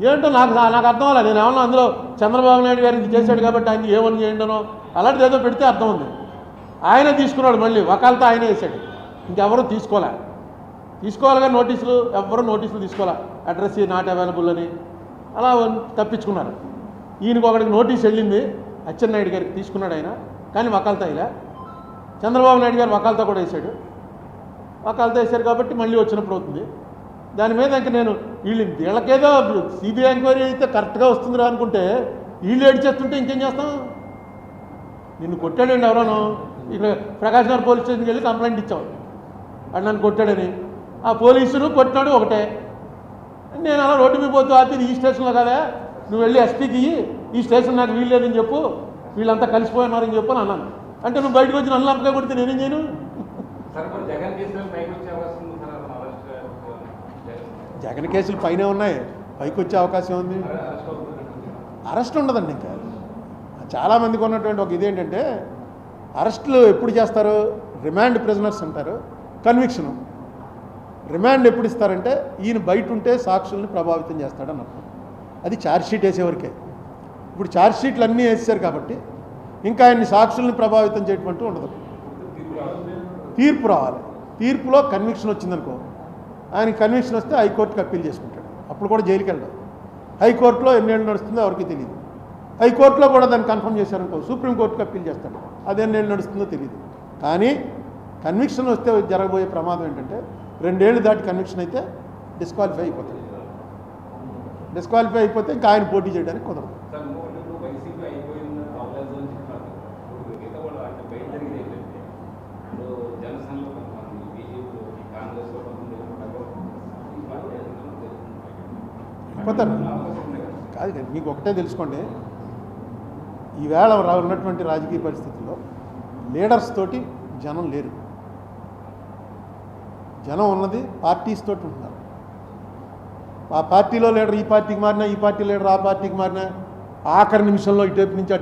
ఏంటో నాకు నాకు అర్థం అవ్వాలి నేను ఏమన్నా అందులో చంద్రబాబు నాయుడు గారు ఇది చేశాడు కాబట్టి ఆయన ఏమని చేయండనో అలాంటిది ఏదో పెడితే అర్థం ఉంది ఆయన తీసుకున్నాడు మళ్ళీ. వకాలతో ఆయనే వేసాడు ఇంకెవరూ తీసుకోలే. తీసుకోవాలిగా నోటీసులు ఎవ్వరూ నోటీసులు తీసుకోలే. అడ్రస్ నాట్ అవైలబుల్ అని. అలా తప్పించుకున్నారు. ఈయనకు ఒకడికి నోటీస్ వెళ్ళింది. అచ్చెన్నాయుడు గారికి తీసుకున్నాడు ఆయన. కానీ వకాలతో ఇలా. చంద్రబాబు నాయుడు గారు వకాలతో కూడా వేశాడు. వకాలతో వేశారు కాబట్టి మళ్ళీ వచ్చినప్పుడు అవుతుంది. దాని మీద ఇంక నేను వీళ్ళు వీళ్ళకేదో సిబిఐ ఎంక్వైరీ అయితే కరెక్ట్గా వస్తుందిరా అనుకుంటే వీళ్ళు ఏడ్చేస్తుంటే ఇంకేం చేస్తాం? నిన్ను కొట్టాడండి ఎవరోనో. ఇక్కడ ప్రకాశ్ నగర్ పోలీస్ స్టేషన్కి వెళ్ళి కంప్లైంట్ ఇచ్చావు వాడు నన్ను కొట్టాడని. ఆ పోలీసును కొట్టినాడు ఒకటే. నేను అలా రోడ్డు మీద పోతూ ఆపి ఈ స్టేషన్లో కదా? నువ్వు వెళ్ళి ఎస్పీకి ఈ స్టేషన్ నాకు వీల్లేదని చెప్పు. వీళ్ళంతా కలిసిపోయినారని చెప్పు అని అన్నాను. అంటే నువ్వు బయటకు వచ్చి నన్ను లంపగా కొడితే నేనేం చేయను సార్ ఇప్పుడు జగన్ కేసులో పైకి వచ్చే అవకాశం ఉంది సార్ అతను అరెస్ట్ జగన్ కేసులు పైనే ఉన్నాయి. పైకి వచ్చే అవకాశం ఉంది. అరెస్ట్ అరెస్ట్ ఉండదండి ఇంకా. చాలామందికి ఉన్నటువంటి ఒక ఇదేంటంటే అరెస్టులు ఎప్పుడు చేస్తారు? రిమాండ్ ప్రిజనర్స్ అంటారు. కన్విక్షను. రిమాండ్ ఎప్పుడు ఇస్తారంటే ఈయన బయట ఉంటే సాక్షుల్ని ప్రభావితం చేస్తాడు అన్నప్పుడు అది ఛార్జ్షీట్ వేసేవరకే. ఇప్పుడు ఛార్జ్షీట్లు అన్నీ వేసేసారు కాబట్టి ఇంకా ఆయన్ని సాక్షుల్ని ప్రభావితం చేయటం ఉండదు. తీర్పు రావాలి. తీర్పులో కన్విక్షన్ వచ్చిందనుకో ఆయన కన్విక్షన్ వస్తే హైకోర్టుకి అప్పీల్ చేసుకుంటాడు. అప్పుడు కూడా జైలుకి వెళ్ళడం. హైకోర్టులో ఎన్నేళ్ళు నడుస్తుందో ఎవరికి తెలియదు హైకోర్టులో కూడా దాన్ని కన్ఫర్మ్ చేశారనుకో సుప్రీంకోర్టుకి అప్పీల్ చేస్తాడు. అది ఎన్నేళ్ళు నడుస్తుందో తెలియదు కానీ కన్విక్షన్ వస్తే జరగబోయే ప్రమాదం ఏంటంటే రెండేళ్ళు దాటి కన్విక్షన్ అయితే డిస్క్వాలిఫై అయిపోతాడు. డిస్క్వాలిఫై అయిపోతే ఇంకా ఆయన పోటీ చేయడానికి కుదరదు. పోతారు కదా. కాదు మీకు ఒకటే తెలుసుకోండి. ఈవేళ ఉన్నటువంటి రాజకీయ పరిస్థితుల్లో లీడర్స్ తోటి జనం లేరు. జనం ఉన్నది పార్టీస్ తోటి ఉంటున్నారు ఆ పార్టీలో లీడర్ ఈ పార్టీకి మారినా ఈ పార్టీ లీడర్ ఆ పార్టీకి మారినా ఆఖరి నిమిషంలో ఇటువైపు నుంచి అటు